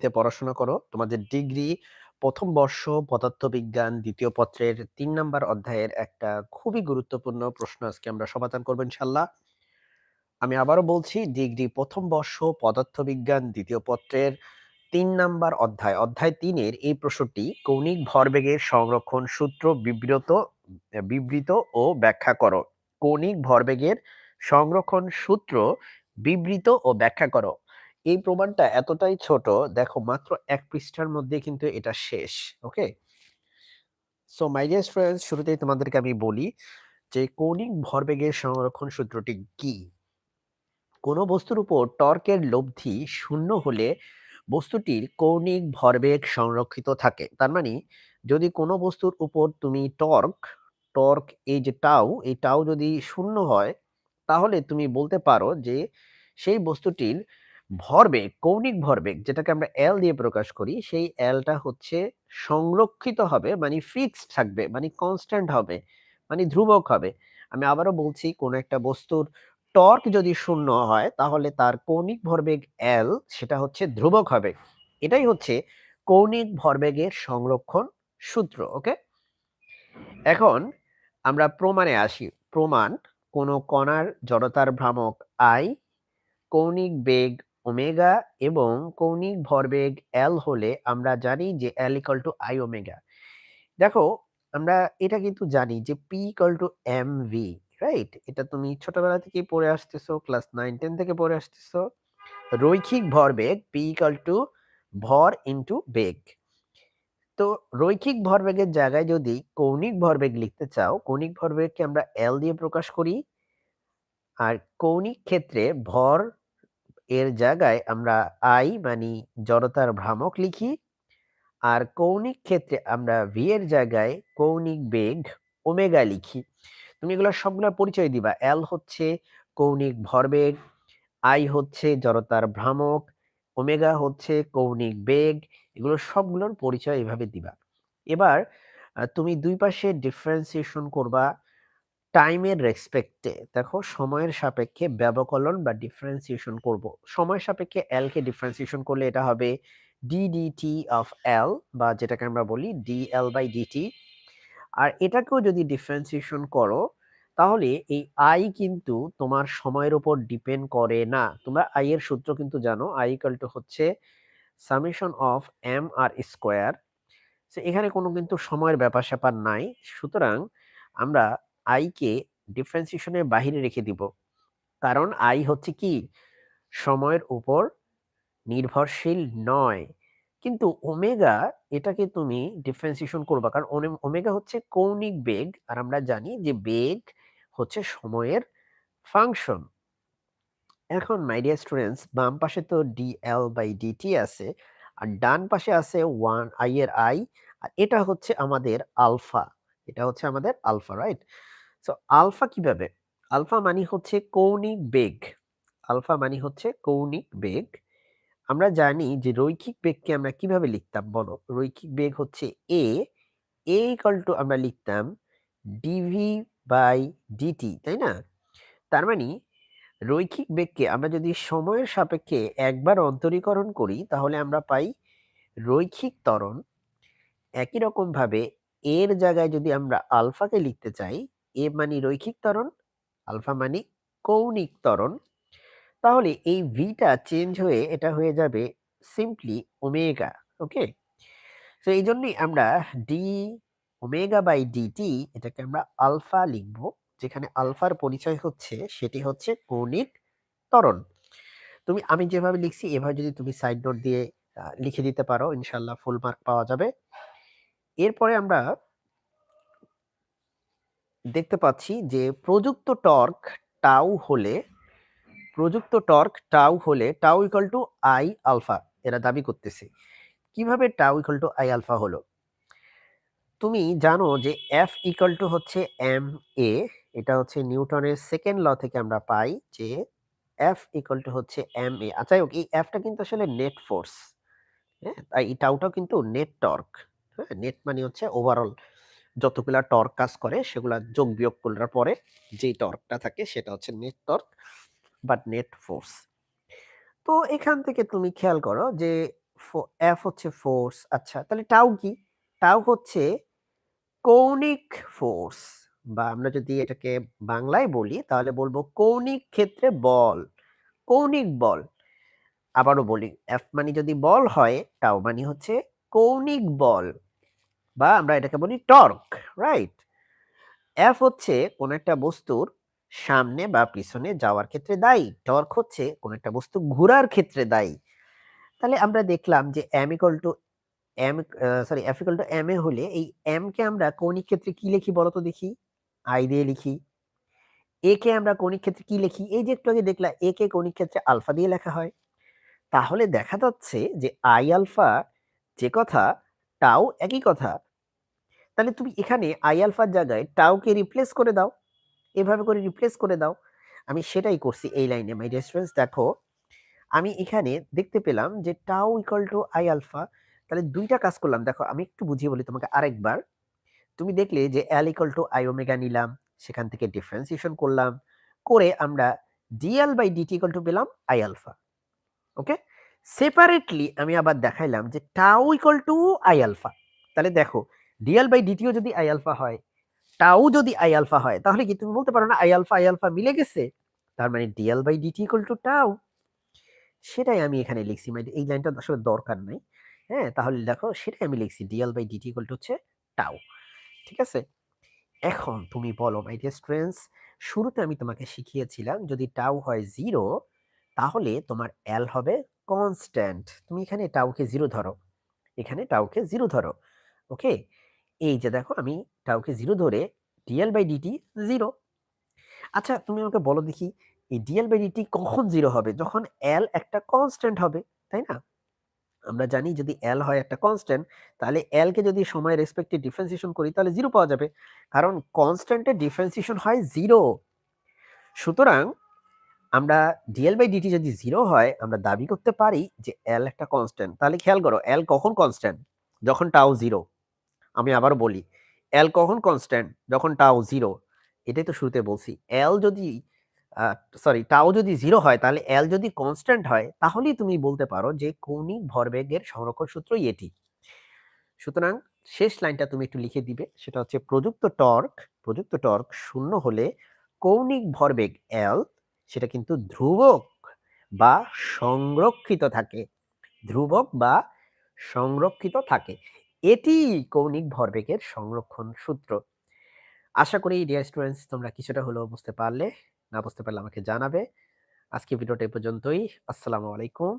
তে পড়াশোনা করো। তোমাদের ডিগ্রি প্রথম বর্ষ পদার্থবিজ্ঞান দ্বিতীয় পত্রের তিন নাম্বার অধ্যায়ের একটা খুবই গুরুত্বপূর্ণ প্রশ্ন আজকে আমরা সমাধান করব ইনশাল্লাহ আমি আবারও বলছি ডিগ্রি প্রথম বর্ষ পদার্থবিজ্ঞান দ্বিতীয় পত্রের তিন নাম্বার অধ্যায়, অধ্যায় তিনের এই প্রশ্নটি কৌণিক ভরবেগের সংরক্ষণ সূত্র বিবৃত বিবৃত ও ব্যাখ্যা করো। কৌণিক ভরবেগের সংরক্ষণ সূত্র বিবৃত ও ব্যাখ্যা করো। এই প্রমাণটা এতটাই ছোট, দেখো মাত্র এক পৃষ্ঠার মধ্যে কিন্তু এটা শেষ, ওকে? সো মাই ডিয়ার শুরুতেই তোমাদেরকে আমি বলি যে কৌণিক ভরবেগের সংরক্ষণ সূত্রটি কি? কোনো বস্তুর উপর টর্কের লব্ধি শূন্য হলে বস্তুটির কৌণিক ভরবেগ সংরক্ষিত থাকে। তার মানে যদি কোনো বস্তুর উপর তুমি টর্ক টর্ক এই যে টাও এই টাও যদি শূন্য হয়, তাহলে তুমি বলতে পারো যে সেই বস্তুটির ভরবেগ, কৌণিক ভরবেগ যেটাকে আমরা এল দিয়ে প্রকাশ করি, সেই এলটা হচ্ছে সংরক্ষিত হবে মানে ফিক্সড থাকবে মানে কনস্ট্যান্ট হবে মানে ধ্রুবক হবে। আমি আবারও বলছি, কোন একটা বস্তুর টর্ক যদি শূন্য হয়, তাহলে তার কৌণিক ভরবেগ এল সেটা হচ্ছে ধ্রুবক হবে। এটাই হচ্ছে কৌণিক ভরবেগের সংরক্ষণ সূত্র ওকে এখন আমরা প্রমাণে আসি। প্রমাণ, কোনো কণার জড়তার ভ্রামক আই কৌণিক বেগ ওমেগা এবং কৌণিক ভরবেগ এল হলে আমরা জানি যে L equal to I omega. দেখো, আমরা এটা কিন্তু জানি যে P equal to M V right এটা তুমি ছোটবেলা থেকেই পড়ে আসতেছো ক্লাস নাইন টেন থেকে পড়ে আসতেছো। রৈখিক ভরবেগ পি ইকাল টু ভর ইন্টু বেগ। তো রৈখিক ভরবেগের জায়গায় যদি কৌণিক ভরবেগ লিখতে চাও, কৌণিক ভরবেগকে আমরা এল দিয়ে প্রকাশ করি। আর কৌণিক ক্ষেত্রে ভর এর জায়গায় আমরা আই মানি জড়তার ভ্রামক লিখি। আর কৌণিক ক্ষেত্রে আমরা ভি এর জায়গায় কৌণিক বেগ ওমেগা লিখি। তুমি এগুলো সবগুলোর পরিচয় দিবা। এল হচ্ছে কৌণিক ভরবেগ আই হচ্ছে জড়তার ভ্রামক, ওমেগা হচ্ছে কৌণিক বেগ। এগুলো সবগুলোর পরিচয় এভাবে দিবা। এবার তুমি দুই পাশে ডিফারেন্সিয়েশন করবা। টাইমের রেসপেক্টে দেখো সময়ের সাপেক্ষে ব্যবকলন বা ডিফারেন্সিয়েশন করব। সময় সাপেক্ষে এল কে ডিফারেন্সিয়েশন করলে এটা হবে ডিডিটি অফ এল বা যেটাকে আমরা বলি ডি এল বাই ডিটি আর এটাকেও যদি ডিফারেন্সিয়েশন করো, তাহলে এই আই কিন্তু তোমার সময়ের উপর ডিপেন্ড করে না। তোমরা আই এর সূত্র কিন্তু জানো আই টু হচ্ছে summation of M R square এখানে কোনো কিন্তু সময়ের ব্যাপার স্যাপার নাই। সুতরাং আমরা আইকে ডিফারেন্সিয়েশনের বাহিরে রেখে দিব। কারণ আই হচ্ছে কি? সময়ের উপর নির্ভরশীল নয়। কিন্তু ওমেগা এটাকে তুমি ডিফারেন্সিয়েশন করবা। কারণ ওমেগা হচ্ছে কৌণিক বেগ। আর আমরা জানি যে বেগ হচ্ছে সময়ের ফাংশন এখন মাই ডিয়ার স্টুডেন্টস বাম পাশে তো ডি এল বাই ডিটি আছে। আর ডান পাশে আছে ওয়ান আই এর আই আর এটা হচ্ছে আমাদের আলফা। এটা হচ্ছে আমাদের আলফা রাইট সো আলফা কীভাবে? আলফা মানি হচ্ছে কৌণিক বেগ। আলফা মানি হচ্ছে কৌণিক বেগ। আমরা জানি যে রৈখিক বেগকে আমরা কীভাবে লিখতাম, বলো? রৈখিক বেগ হচ্ছে এ এ ইকাল টু আমরা লিখতাম ডিভি বাই ডিটি তাই না? তার মানে রৈখিক বেগকে আমরা যদি সময়ের সাপেক্ষে একবার অন্তরীকরণ করি, তাহলে আমরা পাই রৈখিক ত্বরণ। একই রকম ভাবে এর জায়গায় যদি আমরা আলফাকে লিখতে চাই এ মানি রৈখিক ত্বরণ, আলফা মানি কৌণিক ত্বরণ। তাহলে এই ভিটা চেঞ্জ হয়ে এটা হয়ে যাবে সিম্পলি ওমেগা ওকে তো এই জন্যই আমরা ডি ওমেগা বাই ডিটি এটাকে আমরা আলফা লিখব, যেখানে আলফার পরিচয় হচ্ছে, সেটি হচ্ছে কৌণিক ত্বরণ। তুমি, আমি যেভাবে লিখছি, এভাবে যদি তুমি সাইড নোট দিয়ে লিখে দিতে পারো ইনশাল্লাহ ফুল মার্ক পাওয়া যাবে। এরপরে আমরা দেখতে পাচ্ছি যে প্রযুক্ত টর্ক টাউ হলে, প্রযুক্ত টর্ক টাউ হলে tau equal to I alpha এরা দাবি করতেছে। কীভাবে tau equal to I alpha হলো? তুমি জানো যে এফ ইকাল টু হচ্ছে এম এ এটা হচ্ছে নিউটনের সেকেন্ড ল থেকে আমরা পাই যে এফ ইকাল টু হচ্ছে এম এ আচ্ছা এই এফটা কিন্তু আসলে নেট ফোর্স হ্যাঁ? তাই এই টাউটাও কিন্তু নেট টর্ক হ্যাঁ? নেট মানে হচ্ছে ওভারঅল যতগুলা টর্ক কাজ করে, সেগুলা যোগ বিয়োগ করার পরে যেই টর্কটা থাকে, সেটা হচ্ছে নেট টর্ক বা নেট ফোর্স তো এখান থেকে তুমি খেয়াল করো যে এফ হচ্ছে ফোর্স আচ্ছা তাহলে টাউ কি? টাউ হচ্ছে কৌণিক ফোর্স বা আমরা যদি এটাকে বাংলায় বলি, তাহলে বলব কৌণিক ক্ষেত্রে বল, কৌণিক বল। আবারও বলি এফ মানে যদি বল হয় টাও মানে হচ্ছে কৌণিক বল। বা আমরা এটাকে বলি টর্ক রাইট এফ হচ্ছে কোন একটা বস্তুর সামনে বা পিছনে যাওয়ার ক্ষেত্রে দায়ী। টর্ক হচ্ছে কোন একটা বস্তু ঘোরার ক্ষেত্রে দায়ী। তাহলে আমরা দেখলাম যে M equal to M sorry F equal to M A হলে এই এম কে আমরা কৌণিক ক্ষেত্রে কি লিখি বলতো দেখি? আই দিয়ে লিখি। এ কে আমরা কৌণিক ক্ষেত্রে কি লিখি? এই যে একটু আগে দেখলাম এ কে কৌণিক ক্ষেত্রে আলফা দিয়ে লেখা হয়। তাহলে দেখা যাচ্ছে যে আই আলফা যে কথা টাও একই কথা তাহলে তুমি এখানে আই আলফার জায়গায় টাউকে রিপ্লেস করে দাও। এভাবে করে রিপ্লেস করে দাও। আমি সেটাই করছি এই লাইনে মাই ডিস্টেন্স দেখো, আমি এখানে দেখতে পেলাম যে tau equal to I alpha তাহলে দুইটা কাজ করলাম। দেখো, আমি একটু বুঝিয়ে বলি তোমাকে আরেকবার। তুমি দেখলে যে L equal to I omega নিলাম, সেখান থেকে ডিফারেন্সিয়েশন করলাম, করে আমরা DL by DT equal to পেলাম আই আলফা ওকে সেপারেটলি আমি আবার দেখাইলাম যে tau equal to I alpha তাহলে দেখো ডিএল বাই ডিটিও যদি আই আলফা হয় টাও যদি আই আলফা হয়, তাহলে কি তুমি বলতে পারো না আই আলফা আই আলফা মিলে গেছে? তার মানে DL by DT equal to tau সেটাই আমি এখানে লিখছি। মানে এই লাইনটা আসলে দরকার নাই। হ্যাঁ তাহলে দেখো সেটাই আমি লিখছি DL by DT equal to হচ্ছে টাউ ঠিক আছে? এখন তুমি বলো মাই ডিয়ার স্টুডেন্টস শুরুতে আমি তোমাকে শিখিয়েছিলাম, যদি টাও হয় জিরো তাহলে তোমার এল হবে কনস্ট্যান্ট তুমি এখানে টাউকে জিরো ধরো, এখানে টাউকে জিরো ধরো ওকে এই যে দেখো আমি টাউকে জিরো ধরে ডিএল বাই ডিটি জিরো আচ্ছা তুমি আমাকে বলো দেখি, এই ডিএল বাই ডিটি কখন জিরো হবে? যখন এল একটা কনস্ট্যান্ট হবে, তাই না? আমরা জানি যদি এল হয় একটা কনস্ট্যান্ট তাহলে এল কে যদি সময় রেসপেক্টে ডিফারেন্সিয়েশন করি, তাহলে জিরো পাওয়া যাবে। কারণ কনস্ট্যান্টের ডিফারেন্সিয়েশন হয় জিরো সুতরাং আমরা ডিএল বাই ডিটি যদি জিরো হয়, আমরা দাবি করতে পারি যে এল একটা কনস্ট্যান্ট তাহলে খেয়াল করো এল কখন কনস্ট্যান্ট যখন টাও জিরো আমি আবার বলি এল কখন কনস্ট্যান্ট যখন টাও জিরো এটাই তো শুরুতে বলছি। এল যদি সরি টাও যদি জিরো হয়, তাহলে এল যদি কনস্ট্যান্ট হয়, তাহলেই তুমি বলতে পারো যে কৌণিক ভরবেগের সংরক্ষণ সূত্র এটি। সুতরাং শেষ লাইনটা তুমি একটু লিখে দিবে, সেটা হচ্ছে প্রযুক্ত টর্ক প্রযুক্ত টর্ক শূন্য হলে কৌণিক ভরবেগ এল সেটা কিন্তু ধ্রুবক বা সংরক্ষিত থাকে। ধ্রুবক বা সংরক্ষিত থাকে। এটি কৌণিক ভরবেগের সংরক্ষণ সূত্র। আশা করি ডিয়ার স্টুডেন্টস তোমরা কিছুটা হলেও বুঝতে পারলে, না বুঝতে পারলে আমাকে জানাবে। আজকে ভিডিওটা এ পর্যন্তই। আসসালামু আলাইকুম।